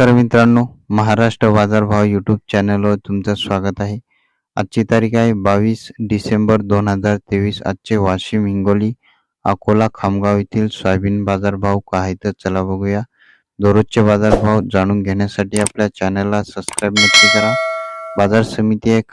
नमस्कार मित्रांनो महाराष्ट्र बाजारभाव यूट्यूब चॅनलवर तुमचं स्वागत आहे. आजची तारीख आहे बावीस डिसेंबर दोन हजार तेवीस. आजचे वाशिम हिंगोली अकोला खामगाव येथील सोयाबीन बाजारभाव काय आहे तर चला बघूया. दररोजचे बाजारभाव जाणून घेण्यासाठी आपल्या चॅनलला सबस्क्राईब नक्की करा. बाजार समिती एक